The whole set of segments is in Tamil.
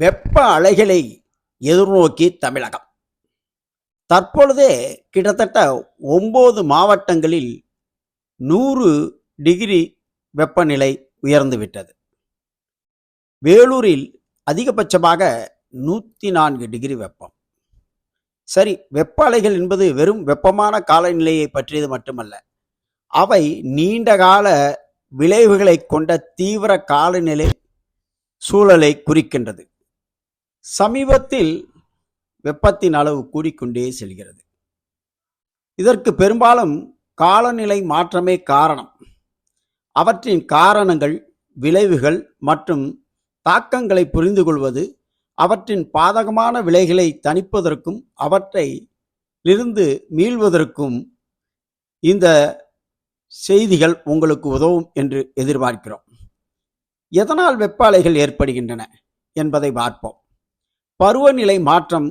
வெப்ப அலைகளை எதிர்நோக்கி தமிழகம். தற்பொழுதே கிட்டத்தட்ட ஒம்பது மாவட்டங்களில் நூறு டிகிரி வெப்பநிலை உயர்ந்துவிட்டது. வேலூரில் அதிகபட்சமாக நூற்றி நான்கு டிகிரி வெப்பம். சரி வெப்ப அலைகள் என்பது வெறும் வெப்பமான காலநிலையை பற்றியது மட்டுமல்ல. அவை நீண்ட கால விளைவுகளை கொண்ட தீவிர காலநிலை சூழலை குறிக்கின்றது. சமீபத்தில் வெப்பத்தின் அளவு கூடிக்கொண்டே செல்கிறது. இதற்கு பெரும்பாலும் காலநிலை மாற்றமே காரணம். அவற்றின் காரணங்கள் விளைவுகள் மற்றும் தாக்கங்களை புரிந்து கொள்வது அவற்றின் பாதகமான விலைகளை தணிப்பதற்கும் அவற்றை இருந்து மீள்வதற்கும் இந்த செய்திகள் உங்களுக்கு உதவும் என்று எதிர்பார்க்கிறோம். எதனால் வெப்ப அலைகள் ஏற்படுகின்றன என்பதை பார்ப்போம். பருவநிலை மாற்றம்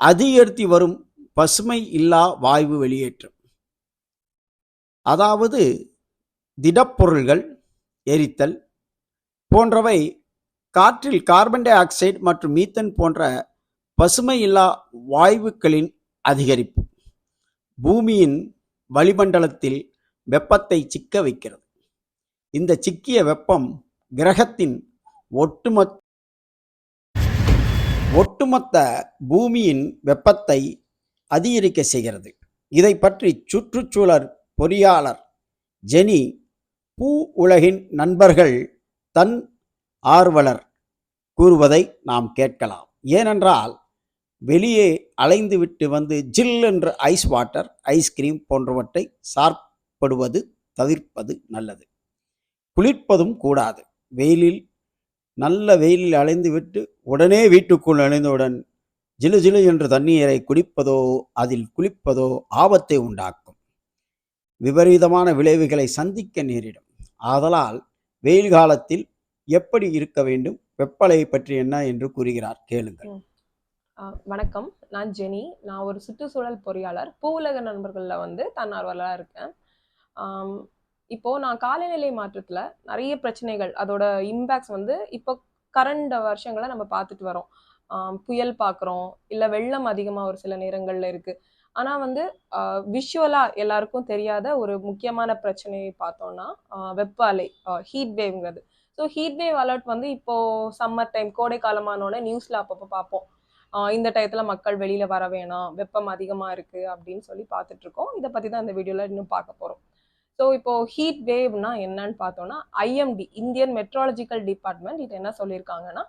அதிகரித்து வரும் பசுமை இல்லா வாயு வெளியேற்றம். அதாவது திடப்பொருள்கள் எரித்தல் போன்றவை காற்றில் கார்பன் டை ஆக்சைடு மற்றும் மீத்தன் போன்ற பசுமை இல்லா வாயுக்களின் அதிகரிப்பு. பூமியின் வளிமண்டலத்தில் வெப்பத்தை சிக்க வைக்கிறது. இந்த சிக்கிய வெப்பம் கிரகத்தின் ஒட்டுமொத்த ஒட்டுமொத்த பூமியின் வெப்பத்தை அதிகரிக்க செய்கிறது. இதை பற்றி சுற்றுச்சூழல் பொறியாளர் ஜெனி பூ உலகின் நண்பர்கள் தன் ஆர்வலர் கூறுவதை நாம் கேட்கலாம். ஏனென்றால் வெளியே அலைந்துவிட்டு வந்து ஜில் என்ற ஐஸ் வாட்டர் ஐஸ்கிரீம் போன்றவற்றை சார்படுவது தவிர்ப்பது நல்லது. குளிர்ப்பதும் கூடாது. வெயிலில் நல்ல வெயிலில் அலைந்து விட்டு உடனே வீட்டுக்குள் அணிந்தவுடன் ஜிலு ஜிலு என்று தண்ணீரை குடிப்பதோ அதில் குளிப்பதோ ஆபத்தை உண்டாக்கும். விபரீதமான விளைவுகளை சந்திக்க நேரிடும். ஆதலால் வெயில் காலத்தில் எப்படி இருக்க வேண்டும் வெப்பலை பற்றி என்ன என்று கூறுகிறார் கேளுங்கள். வணக்கம். நான் ஜெனி. நான் ஒரு சுற்றுச்சூழல் பொறியாளர். பூவுலக நண்பர்களில் வந்து தன்னார்வலராக இருக்கேன். இப்போ நான் காலநிலை மாற்றத்தில் நிறைய பிரச்சனைகள் அதோட இம்பேக்ட்ஸ் வந்து இப்போ கரண்ட் வருஷங்களை நம்ம பார்த்துட்டு வரோம். புயல் பார்க்குறோம் இல்லை வெள்ளம் அதிகமாக ஒரு சில நேரங்களில் இருக்குது ஆனால் வந்து விஷுவலாக எல்லாருக்கும் தெரியாத ஒரு முக்கியமான பிரச்சனையை பார்த்தோம்னா வெப்ப அலை ஹீட் வேவ்ங்கிறது ஸோ ஹீட் வேவ் அலர்ட் வந்து இப்போது சம்மர் டைம் கோடை காலமானோடனே நியூஸில் அப்பப்போ பார்ப்போம். இந்த டயத்தில் மக்கள் வெளியில் வர வேணாம் வெப்பம் அதிகமாக இருக்குது அப்படின்னு சொல்லி பார்த்துட்ருக்கோம் இதை பற்றி தான் இந்த வீடியோவில் இன்னும் பார்க்க போகிறோம் ஸோ இப்போ ஹீட் வேவ்னா என்னன்னு பார்த்தோம்னா ஐஎம்டி இந்தியன் மெட்ராலஜிக்கல் டிபார்ட்மெண்ட் இது என்ன சொல்லியிருக்காங்கன்னா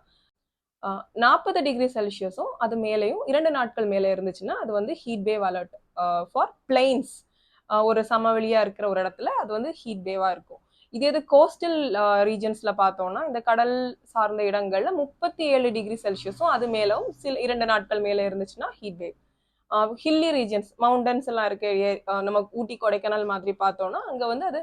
நாற்பது டிகிரி செல்சியஸும் அது மேலேயும் இரண்டு நாட்கள் மேலே இருந்துச்சுன்னா அது வந்து heat wave alert for plains ஒரு சமவெளியாக இருக்கிற ஒரு இடத்துல அது வந்து ஹீட் வேவாக இருக்கும். இதே இது கோஸ்டல் ரீஜன்ஸில் பார்த்தோம்னா இந்த கடல் சார்ந்த இடங்களில் முப்பத்தி ஏழு டிகிரி செல்சியஸும் அது மேலும் சில இரண்டு நாட்கள் மேலே இருந்துச்சுன்னா heat wave hilly regions mountains எல்லாம் இருக்கு நம்ம ஊட்டி கொடைக்கானல் மாதிரி பார்த்தோம்னா அங்க வந்து அது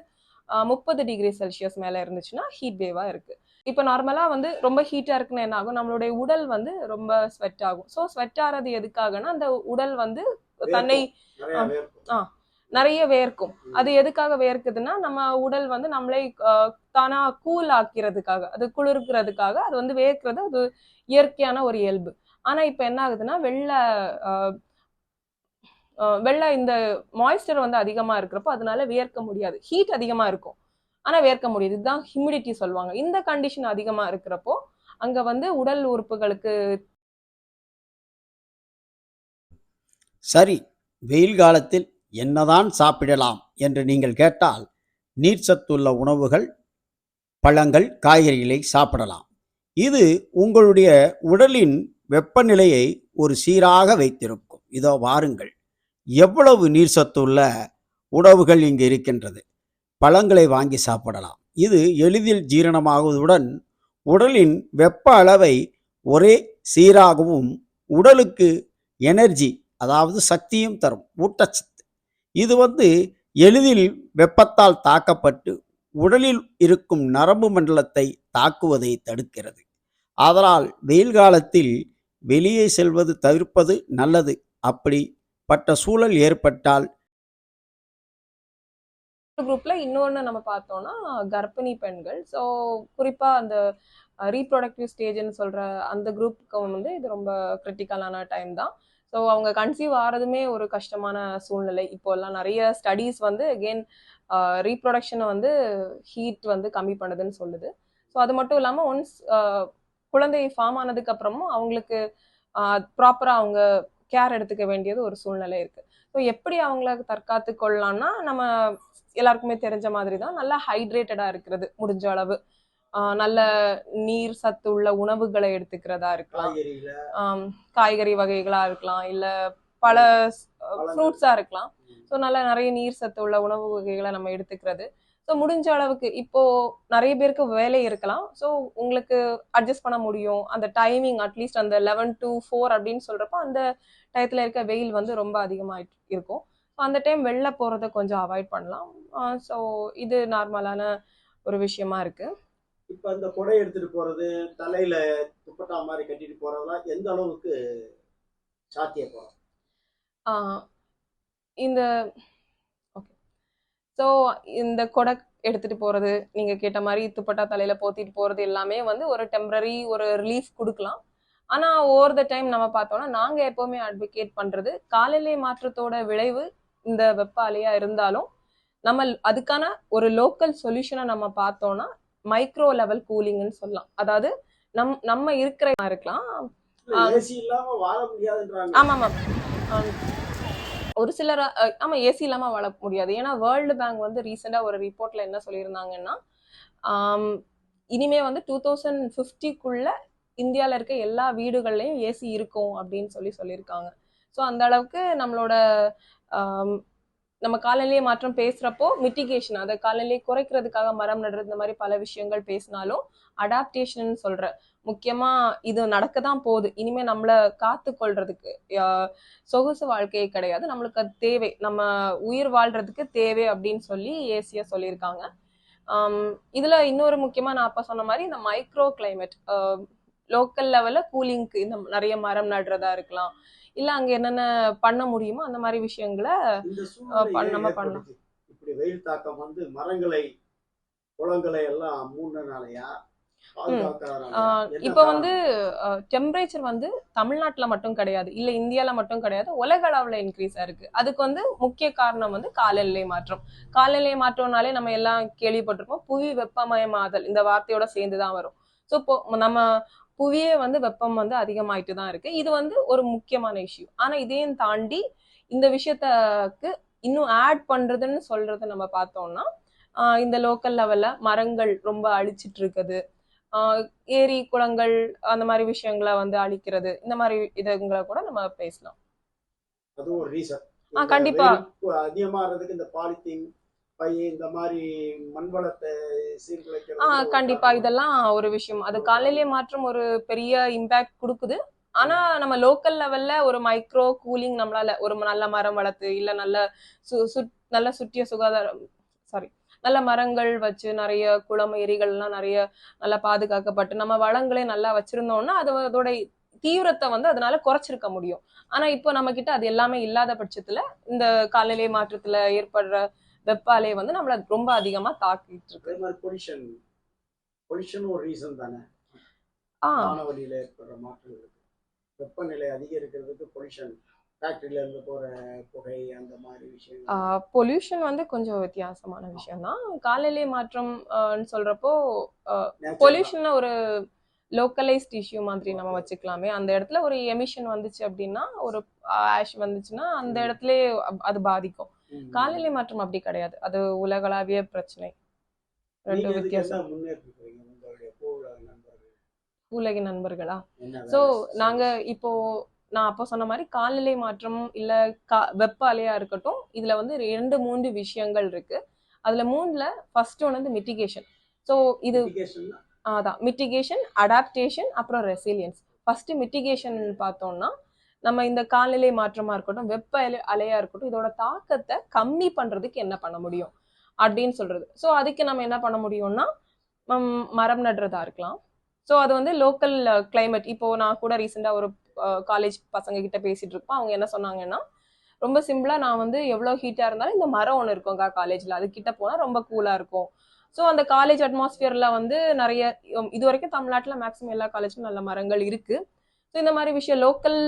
முப்பது டிகிரி செல்சியஸ் மேல இருந்துச்சுன்னா ஹீட் வேவா இருக்கு. இப்போ நார்மலா வந்து ரொம்ப ஹீட்டா இருக்குன்னு என்ன ஆகும்? நம்மளுடைய உடல் வந்து ரொம்ப ஸ்வெட் ஆகும். ஸோ ஸ்வெட் ஆறது எதுக்காகனா அந்த உடல் வந்து தன்னை ஆ நிறைய வேர்க்கும். அது எதுக்காக வேர்க்குதுன்னா நம்ம உடல் வந்து நம்மளை தானா கூல் ஆக்கிறதுக்காக அது குளிர்க்கிறதுக்காக அது வந்து வேர்க்கிறது அது இயற்கையான ஒரு இயல்பு. ஆனா இப்ப என்ன ஆகுதுன்னா வெள்ள வெள்ளை இந்த மாய்ஸ்டர் வந்து அதிகமாக இருக்கிறப்போ அதனால வியர்க்க முடியாது. ஹீட் அதிகமாக இருக்கும். ஆனால் வியர்க்க முடியாது. இதுதான் ஹியூமிடிட்டி சொல்லுவாங்க. இந்த கண்டிஷன் அதிகமாக இருக்கிறப்போ அங்கே வந்து உடல் உறுப்புகளுக்கு சரி வெயில் காலத்தில் என்னதான் சாப்பிடலாம் என்று நீங்கள் கேட்டால் நீர்ச்சத்துள்ள உணவுகள் பழங்கள் காய்கறிகளை சாப்பிடலாம். இது உங்களுடைய உடலின் வெப்பநிலையை ஒரு சீராக வைத்திருக்கும். இதோ வாருங்கள். எவ்வளவு நீர் சத்துள்ள உணவுகள் இங்கு இருக்கின்றது? பழங்களை வாங்கி சாப்பிடலாம். இது எளிதில் ஜீரணமாகுவதுடன் உடலின் வெப்ப அளவை ஒரே சீராகவும் உடலுக்கு எனர்ஜி அதாவது சக்தியும் தரும். ஊட்டச்சத்து. இது வந்து எளிதில் வெப்பத்தால் தாக்கப்பட்டு உடலில் இருக்கும் நரம்பு மண்டலத்தை தாக்குவதை தடுக்கிறது. அதனால் வெயில் காலத்தில் வெளியே செல்வது தவிர்ப்பது நல்லது. அப்படி பட்ட சூழல் ஏற்பட்டால் குரூப்ல இன்னொன்று நம்ம பார்த்தோம்னா கர்ப்பிணி பெண்கள். ஸோ குறிப்பாக அந்த ரீப்ரொடக்டிவ் ஸ்டேஜ்னு சொல்கிற அந்த குரூப்புக்கு வந்து இது ரொம்ப கிரிட்டிக்கலான டைம் தான். ஸோ அவங்க கன்சீவ் ஆகிறதுமே ஒரு கஷ்டமான சூழ்நிலை. இப்போ எல்லாம் நிறைய ஸ்டடீஸ் வந்து அகெயின் ரீப்ரொடக்ஷனை வந்து ஹீட் வந்து கம்மி பண்ணுதுன்னு சொல்லுது. ஸோ அது மட்டும் இல்லாமல் ஒன்ஸ் குழந்தை ஃபார்ம் ஆனதுக்கு அப்புறமும் அவங்களுக்கு ப்ராப்பராக அவங்க கேர் எடுத்துக்க வேண்டியது ஒரு சூழ்நிலை இருக்கு. ஸோ எப்படி அவங்கள தற்காத்து கொள்ளலாம்னா நம்ம எல்லாருக்குமே தெரிஞ்ச மாதிரி தான் நல்லா ஹைட்ரேட்டடாக இருக்கிறது முடிஞ்ச அளவு. நல்ல நீர் சத்து உள்ள உணவுகளை எடுத்துக்கிறதா இருக்கலாம். காய்கறி வகைகளா இருக்கலாம் இல்ல பல ஃப்ரூட்ஸா இருக்கலாம். ஸோ நல்ல நிறைய நீர் சத்து உள்ள உணவு வகைகளை நம்ம எடுத்துக்கிறது. ஸோ முடிஞ்ச அளவுக்கு இப்போ நிறைய பேருக்கு வேலை இருக்கலாம். ஸோ உங்களுக்கு அட்ஜஸ்ட் பண்ண முடியும். அந்த டைமிங் அட்லீஸ்ட் அந்த லெவன் டு ஃபோர் அப்படின்னு சொல்றப்ப அந்த டயத்துல இருக்க வெயில் வந்து ரொம்ப அதிகமாக இருக்கும். So அந்த டைம் வெளில போறதை கொஞ்சம் அவாய்ட் பண்ணலாம். ஸோ இது நார்மலான ஒரு விஷயமா இருக்கு. இப்ப இந்த குடை எடுத்துட்டு போறது தலையில துப்பட்டா மாதிரி கட்டிட்டு போறதெல்லாம் எந்த அளவுக்கு சாத்தியப்படும்? இந்த ஸோ இந்த கொடை எடுத்துட்டு போறது நீங்க கேட்ட மாதிரி துப்பட்டா தலையில போத்திட்டு போறது எல்லாமே வந்து ஒரு டெம்பரரி ஒரு ரிலீஃப் கொடுக்கலாம். ஆனா ஓவர் த டைம் நம்ம பார்த்தோம்னா நாங்க எப்பவுமே அட்வொகேட் பண்றது காலநிலை மாற்றத்தோட விளைவு இந்த வெப்ப அலையா இருந்தாலும் நம்ம அதுக்கான ஒரு லோக்கல் சொல்யூஷனை நம்ம பார்த்தோம்னா மைக்ரோ லெவல் கூலிங்னு சொல்லலாம். அதாவது நம் நம்ம இருக்கிற இருக்கலாம். ஆமா ஆம். ஒரு சிலர் அஹ், ஆமா ஏசி இல்லாம வாழ முடியாது. ஏன்னா வேர்ல்டு பேங்க் வந்து ரீசெண்டா ஒரு ரிப்போர்ட்ல என்ன சொல்லியிருந்தாங்கன்னா இனிமே வந்து டூ தௌசண்ட் ஃபிஃப்டிக்குள்ள இந்தியால இருக்க எல்லா வீடுகள்லயும் ஏசி இருக்கும் அப்படின்னு சொல்லி சொல்லியிருக்காங்க. ஸோ அந்த அளவுக்கு நம்மளோட நம்ம காலநிலை மாற்றம் பேசுறப்போ மிட்டிகேஷன் அதை காலநிலை குறைக்கிறதுக்காக மரம் நடுறது இந்த மாதிரி பல விஷயங்கள் பேசினாலும் அடாப்டேஷன் சொல்ற. முக்கியமா இது நடக்க தான் போகுது. இனிமே நம்மள காத்து கொள்றதுக்கு ஆஹ் சொகுசு வாழ்க்கையே கிடையாது. நம்மளுக்கு அது தேவை. நம்ம உயிர் வாழ்றதுக்கு தேவை அப்படின்னு சொல்லி ஏசியா சொல்லியிருக்காங்க. இதுல இன்னொரு முக்கியமா நான் அப்ப சொன்ன மாதிரி இந்த மைக்ரோ கிளைமேட் லோக்கல் லெவல்ல கூலிங்க்கு இந்த நிறைய மரம் நடுறதா இருக்கலாம். இல்ல அங்க என்னென்ன பண்ண முடியுமோ அந்த மாதிரி விஷயங்களை நம்ம பண்ணலாம். இப்படி வெயில் தாக்கம் வந்து மரங்களை குளங்களை எல்லாம் மூணுனாலயா இப்போ? வந்து டெம்பரேச்சர் வந்து தமிழ்நாட்டுல மட்டும் கிடையாது. இல்ல இந்தியால மட்டும் கிடையாது. உலக அளவுல இன்க்ரீஸ் ஆயிருக்கு அதுக்கு வந்து முக்கிய காரணம் வந்து காலநிலை மாற்றம். காலநிலை மாற்றம்னாலே நம்ம எல்லாம் கேள்விப்பட்டிருப்போம் புவி வெப்பமயமாதல் இந்த வார்த்தையோட சேர்ந்து தான் வரும். ஸோ இப்போ நம்ம புவியே வந்து வெப்பம் வந்து அதிகமாயிட்டு தான் இருக்கு இது வந்து ஒரு முக்கியமான இஷ்யூ ஆனா இதையும் தாண்டி இந்த விஷயத்துக்கு இன்னும் ஆட் பண்றதுன்னு சொல்றது நம்ம பார்த்தோம்னா இந்த லோக்கல் லெவல்ல மரங்கள் ரொம்ப அழிச்சிட்டு இருக்குது ஏரி குளங்கள் அந்த மாதிரி விஷயங்களை வந்து அழிக்கிறது இந்த மாதிரி இதுங்களை கூட நம்ம பேசலாம் அது ஒரு ரீசன் கண்டிப்பா. அதிகமாகிறதுக்கு இந்த பாலித்தீன் இந்த மாதிரி கண்டிப்பா. இதெல்லாம் ஒரு விஷயம். அது காலநிலை மாற்றம் ஒரு பெரிய இம்பாக்ட் கொடுக்குது. ஆனா நம்ம லோக்கல் லெவல்ல ஒரு மைக்ரோ கூலிங் நம்மளால ஒரு நல்ல மரம் வளர்த்து இல்ல நல்ல சு நல்ல சுற்றிய சுகாதாரம் சாரி நல்ல மரங்கள் வச்சு நிறைய குளம் ஏரிகள்லாம் நிறைய நல்லா பாதுகாக்கப்பட்டு நம்ம வளங்களே நல்லா வச்சிருந்தோம்னா அது அதோட தீவிரத்தை வந்து அதனால குறைச்சிருக்க முடியும். ஆனா இப்போ நம்ம கிட்ட அது எல்லாமே இல்லாத பட்சத்துல இந்த காலநிலை மாற்றத்துல ஏற்படுற வெப்ப அலை வந்து நம்மள ரொம்ப அதிகமா தாக்கிட்டு இருக்கு. பொல்யூஷன் பொல்யூஷன் ஒரு ரீசன் தானே. ஆ. வானவெளியில ஏற்படுற மாற்றங்களுக்கு வெப்பநிலை அதிகரிக்கிறதுக்கு பொல்யூஷன் ஃபேக்டரியில இருந்து போற புகை அந்த மாதிரி விஷயங்கள். பொல்யூஷன் வந்து கொஞ்சம் வித்தியாசமான விஷயம் தான் காலநிலை மாற்றம் சொல்றப்போ Natural பொல்யூஷன் ஒரு லோக்கலைஸ்ட் இஷ்யூ மாதிரி நம்ம வச்சுக்கலாமே. அந்த இடத்துல ஒரு எமிஷன் வந்துச்சு அப்படின்னா ஒரு ஆஷ் வந்துச்சுன்னா அந்த இடத்துல அது பாதிக்கும். காலநிலை மாற்றம் அப்படி கிடையாது. அது உலகளாவிய பிரச்சனை. ரெண்டு வித்தியாசம். உலக நண்பர்களா? ஸோ வேலை? நாங்க இப்போ நான் அப்போ சொன்ன மாதிரி காலநிலை மாற்றம் இல்ல கா வெப்ப அலையா இருக்கட்டும் இதுல வந்து ரெண்டு மூன்று விஷயங்கள் இருக்கு. அதுல மூணுல ஃபர்ஸ்ட் ஒன்று வந்து மிட்டிகேஷன் ஸோ இது அதான். மிட்டிகேஷன் அடாப்டேஷன் அப்புறம் ரெசிலியன்ஸ் ஃபர்ஸ்ட் மிட்டிகேஷன் பார்த்தோம்னா நம்ம இந்த காலநிலை மாற்றமா இருக்கட்டும் வெப்ப அலையா இருக்கட்டும் இதோட தாக்கத்தை கம்மி பண்றதுக்கு என்ன பண்ண முடியும் அப்படின்னு சொல்றது. ஸோ அதுக்கு நம்ம என்ன பண்ண முடியும்னா மரம் நடுறதா இருக்கலாம். ஸோ அது வந்து லோக்கல் கிளைமேட் இப்போ நான் கூட ரீசெண்டாக ஒரு காலேஜ் பசங்க கிட்ட பேசிட்டு இருப்போம் அவங்க என்ன சொன்னாங்கன்னா ரொம்ப சிம்பிளா நான் வந்து எவ்வளோ ஹீட்டா இருந்தாலும் இந்த மரம் ஒன்று இருக்கும்க்கா காலேஜ்ல அது கிட்ட போனா ரொம்ப கூலா இருக்கும். ஸோ அந்த காலேஜ் அட்மாஸ்பியர்ல வந்து நிறைய இது வரைக்கும் தமிழ்நாட்டில் மேக்ஸிமம் எல்லா காலேஜும் நல்ல மரங்கள் இருக்குது ஸோ இந்த மாதிரி விஷயம் லோக்கல்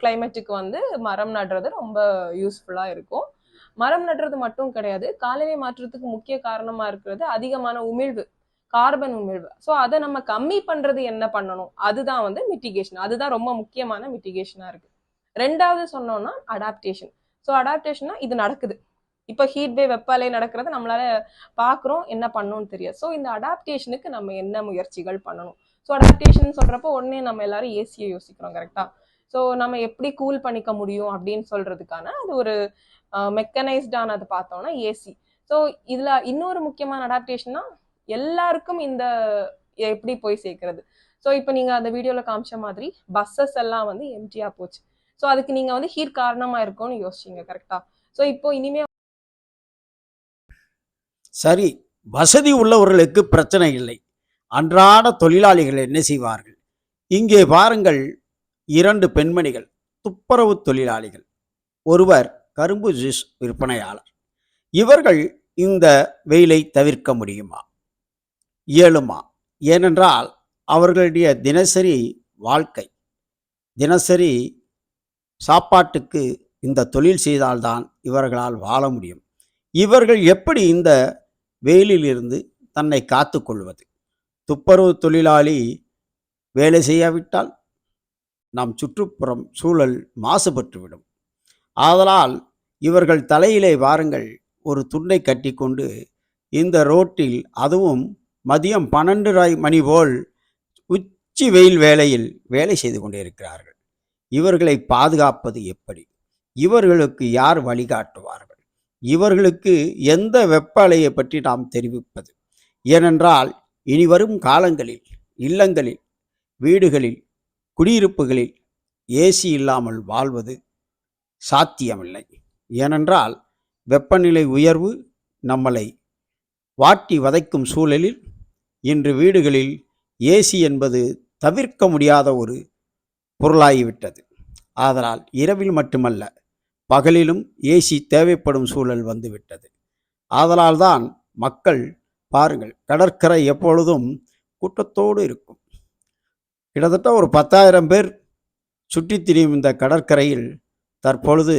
கிளைமேட்டுக்கு வந்து மரம் நடுறது ரொம்ப யூஸ்ஃபுல்லாக இருக்கும். மரம் நடுறது மட்டும் கிடையாது. காலநிலை மாற்றத்துக்கு முக்கிய காரணமா இருக்கிறது அதிகமான உமிழ்வு கார்பன் உமிழ்வு. ஸோ அதை நம்ம கம்மி பண்றது என்ன பண்ணணும்? அதுதான் வந்து மிட்டிகேஷன் அதுதான் ரொம்ப முக்கியமான மிட்டிகேஷனா இருக்கு. ரெண்டாவது சொன்னோம்னா அடாப்டேஷன் ஸோ அடாப்டேஷன்னா இது நடக்குது. இப்போ ஹீட் வே வெப்பாலை நடக்கிறத நம்மளால பார்க்குறோம் என்ன பண்ணணும்னு தெரியாது. ஸோ இந்த அடாப்டேஷனுக்கு நம்ம என்ன முயற்சிகள் பண்ணணும்? ஸோ அடாப்டேஷன் சொல்கிறப்போ உடனே நம்ம எல்லாரும் ஏசியை யோசிக்கிறோம் கரெக்டாக ஸோ நம்ம எப்படி கூல் பண்ணிக்க முடியும் அப்படின்னு சொல்கிறதுக்கான அது ஒரு மெக்கனைஸ்டானது பார்த்தோம்னா ஏசி ஸோ இதில் இன்னொரு முக்கியமான அடாப்டேஷன்னா எல்லாருக்கும் இந்த எப்படி போய் சேர்க்கறது? ஸோ இப்போ நீங்கள் அந்த வீடியோவில் காமிச்ச மாதிரி பஸ்ஸஸ் எல்லாம் வந்து எம்டியாக போச்சு. ஸோ அதுக்கு நீங்கள் வந்து ஹீட் காரணமாக இருக்கும்னு யோசிச்சீங்க கரெக்டாக ஸோ இப்போ இனிமே சரி வசதி உள்ளவர்களுக்கு பிரச்சனை இல்லை. அன்றாட தொழிலாளிகள் என்ன செய்வார்கள்? இங்கே பாருங்கள் இரண்டு பெண்மணிகள் துப்புரவு தொழிலாளிகள். ஒருவர் கரும்பு ஜூஸ் விற்பனையாளர். இவர்கள் இந்த வெயிலை தவிர்க்க முடியுமா? இயலுமா? ஏனென்றால் அவர்களுடைய தினசரி வாழ்க்கை தினசரி சாப்பாட்டுக்கு இந்த தொழில் செய்தால்தான் இவர்களால் வாழ முடியும். இவர்கள் எப்படி இந்த வெயிலிலிருந்து தன்னை காத்துக்கொள்வது துப்புரவு தொழிலாளி வேலை செய்யாவிட்டால் நம் சுற்றுப்புறம் சூழல் மாசுபட்டுவிடும். ஆதலால் இவர்கள் தலையிலே வாருங்கள் ஒரு துண்டை கட்டிக்கொண்டு இந்த ரோட்டில் அதுவும் மதியம் பன்னெண்டு மணி போல் உச்சி வெயில் வேளையில் வேலை செய்து கொண்டிருக்கிறார்கள் இவர்களை பாதுகாப்பது எப்படி? இவர்களுக்கு யார் வழிகாட்டுவார்கள் இவர்களுக்கு எந்த வெப்ப அலையை பற்றி நாம் தெரிவிப்பது? ஏனென்றால் இனி வரும் காலங்களில் இல்லங்களில் வீடுகளில் குடியிருப்புகளில் ஏசி இல்லாமல் வாழ்வது சாத்தியமில்லை. ஏனென்றால் வெப்பநிலை உயர்வு நம்மளை வாட்டி வதைக்கும் சூழலில் இன்று வீடுகளில் ஏசி என்பது தவிர்க்க முடியாத ஒரு பொருளாகிவிட்டது. ஆதலால் இரவில் மட்டுமல்ல பகலிலும் ஏசி தேவைப்படும் சூழல் வந்துவிட்டது. ஆதலால்தான் மக்கள் பாருங்கள் கடற்கரை எப்பொழுதும் கூட்டத்தோடு இருக்கும். கிட்டத்தட்ட ஒரு பத்தாயிரம் பேர் சுற்றித் திரியும் இந்த கடற்கரையில் தற்பொழுது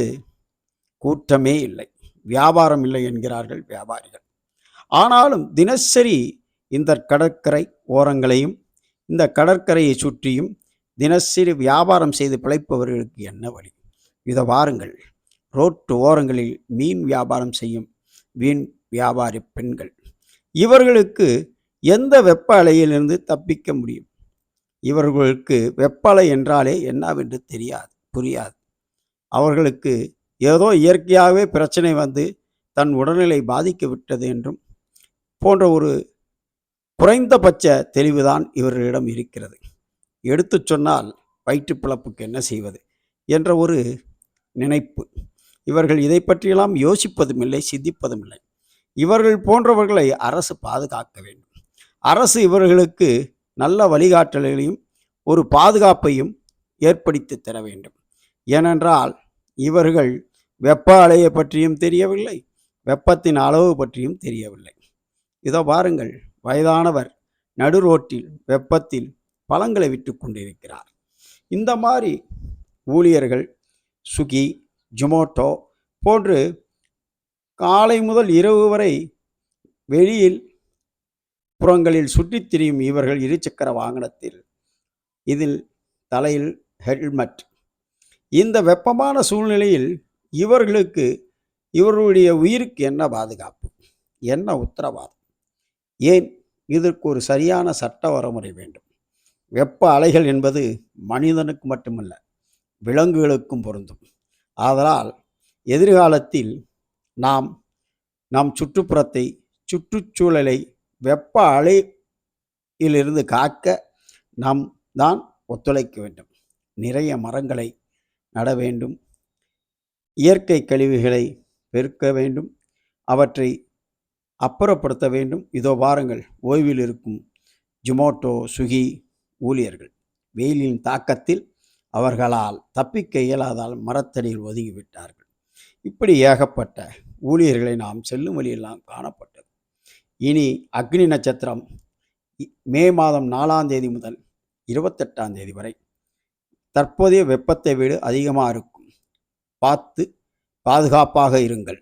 கூட்டமே இல்லை. வியாபாரம் இல்லை என்கிறார்கள் வியாபாரிகள். ஆனாலும் தினசரி இந்த கடற்கரை ஓரங்களையும் இந்த கடற்கரையை சுற்றியும் தினசரி வியாபாரம் செய்து பிழைப்பவர்களுக்கு என்ன வழி? இதை வாருங்கள். ரோட்டு ஓரங்களில் மீன் வியாபாரம் செய்யும் மீன் வியாபாரி பெண்கள் இவர்களுக்கு எந்த வெப்ப அலையிலிருந்து தப்பிக்க முடியும்? இவர்களுக்கு வெப்ப அலை என்றாலே என்னவென்று தெரியாது புரியாது. அவர்களுக்கு ஏதோ இயற்கையாகவே பிரச்சனை வந்து தன் உடல்நிலை பாதிக்க விட்டது என்றும் போன்ற ஒரு குறைந்தபட்ச தெளிவுதான் இவர்களிடம் இருக்கிறது. எடுத்துச் சொன்னால் வயிற்று பிழப்புக்கு என்ன செய்வது? என்ற ஒரு நினைப்பு. இவர்கள் இதை பற்றியெல்லாம் யோசிப்பதும் இல்லை சிந்திப்பதும் இல்லை இவர்கள் போன்றவர்களை அரசு பாதுகாக்க வேண்டும். அரசு இவர்களுக்கு நல்ல வழிகாட்டல்களையும் ஒரு பாதுகாப்பையும் ஏற்படுத்தி தர வேண்டும். ஏனென்றால் இவர்கள் வெப்ப அலையை பற்றியும் தெரியவில்லை வெப்பத்தின் அளவு பற்றியும் தெரியவில்லை. இதோ பாருங்கள் வயதானவர் நடு ரோட்டில் வெப்பத்தில் பழங்களை விட்டு கொண்டிருக்கிறார். இந்த மாதிரி ஊழியர்கள் சுகி ஜொமோட்டோ போன்று காலை முதல் இரவு வரை வெளியில் புறங்களில் சுற்றித் திரியும் இவர்கள் இருசக்கர வாகனத்தில். இதில் தலையில் ஹெல்மெட். இந்த வெப்பமான சூழ்நிலையில் இவர்களுக்கு இவர்களுடைய உயிருக்கு என்ன பாதுகாப்பு? என்ன உத்தரவாதம்? ஏன் இதற்கு ஒரு சரியான சட்ட வரமுறை வேண்டும்? வெப்ப அலைகள் என்பது மனிதனுக்கு மட்டுமல்ல விலங்குகளுக்கும் பொருந்தும். ஆதலால் எதிர்காலத்தில் நாம் நம் சுற்றுப்புறத்தை சுற்றுச்சூழலை வெப்ப அலையிலிருந்து காக்க நாம் தான் ஒத்துழைக்க வேண்டும். நிறைய மரங்களை நட வேண்டும். இயற்கை கழிவுகளை பெருக்க வேண்டும். அவற்றை அப்புறப்படுத்த வேண்டும். இதோ பாருங்கள் ஓய்வில் இருக்கும் ஜொமோட்டோ சுகி ஊழியர்கள். வெயிலின் தாக்கத்தில் அவர்களால் தப்பிக்க இயலாதால் மரத்தடியில் ஒதுங்கிவிட்டார்கள் இப்படி ஏகப்பட்ட ஊழியர்களை நாம் செல்லும் வழியெல்லாம் காணப்பட்டது. இனி அக்னி நட்சத்திரம் இ- மே மாதம் நாலாம் தேதி முதல் இருபத்தெட்டாம் தேதி வரை தற்போதைய வெப்பத்தை விட அதிகமாக இருக்கும். பார்த்து பாதுகாப்பாக இருங்கள்.